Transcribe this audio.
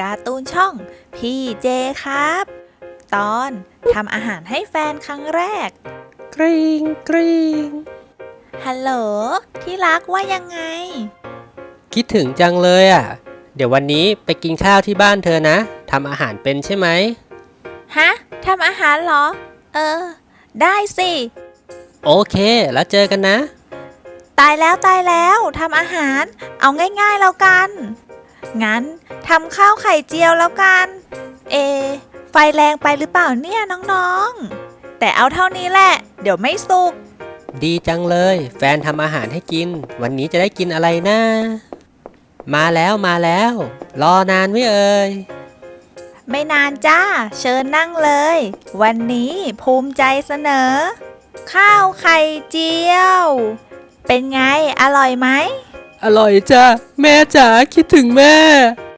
การ์ตูนช่อง พี่เจครับ ตอนทำอาหารให้แฟนครั้งแรก กริงกริงฮัลโหลที่รักว่ายังไง คิดถึงจังเลยอะ เดี๋ยววันนี้ไปกินข้าวที่บ้านเธอนะทำอาหารเป็นใช่ไหม ฮะทำอาหารเหรอ เออ ได้สิ โอเค แล้วเจอกันนะ ตายแล้วตายแล้วทำอาหาร เอาง่ายๆแล้วกัน งั้นทำข้าวไข่เจียวแล้วกัน เอ ไฟแรงไปหรือเปล่าเนี่ยน้องๆ แต่เอาเท่านี้แหละ เดี๋ยวไม่สุก ดีจังเลย แฟนทำอาหารให้กิน วันนี้จะได้กินอะไรนะมาแล้วมาแล้ว รอนานไหม่เอ่ยไม่นานจ้า เชิญนั่งเลย วันนี้ภูมิใจเสนอ ข้าวไข่เจียว เป็นไงอร่อยไหม อร่อยจ้ะแม่จ๋าคิดถึงแม่